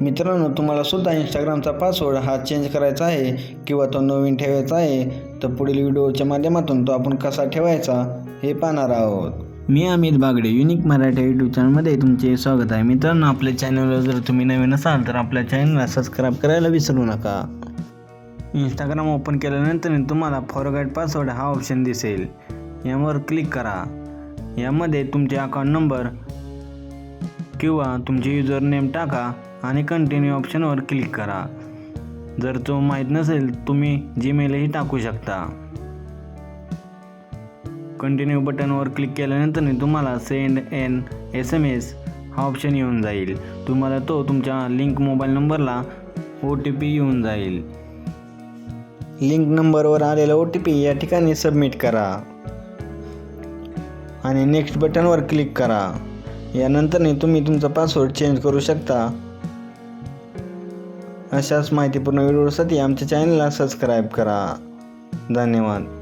मित्रांनो तुम्हाला सुद्धा इंस्टाग्रामचा पासवर्ड हा चेंज करायचा आहे किंवा तो नवीन ठेवायचा आहे तर पुढील व्हिडिओच्या माध्यमातून तो आपण कसा ठेवायचा हे पाहणार आहोत. मी अमित बागडे युनिक मराठी यूट्यूब चॅनलमध्ये तुमचे स्वागत आहे. मित्रांनो आपल्या चॅनलवर जर तुम्ही नवीन असाल तर आपल्या चॅनलला सबस्क्राईब करायला विसरू नका. इंस्टाग्राम ओपन केल्यानंतर तुम्हाला फॉरगॅट पासवर्ड हा ऑप्शन दिसेल. यावर क्लिक करा. यामध्ये तुमचे अकाउंट नंबर किंवा तुमचे युजर नेम टाका आणि कंटिन्यू ऑप्शनवर क्लिक करा. जर तो माहीत नसेल तुम्ही जीमेलही टाकू शकता. कंटिन्यू बटनवर क्लिक केल्यानंतर तुम्हाला send an S M S हा ऑप्शन येऊन जाईल. तुम्हाला तो तुमच्या लिंक मोबाईल नंबरला ओ टी पी येऊन जाईल. लिंक नंबरवर आलेला ओ टी पी या ठिकाणी सबमिट करा. आणि नेक्स्ट बटनवर क्लिक करा. यानंतर तुम्ही तुमचा पासवर्ड चेंज करू शकता. अशाच माहितीपूर्ण व्हिडिओसाठी आमच्या चॅनलला सबस्क्राईब करा. धन्यवाद.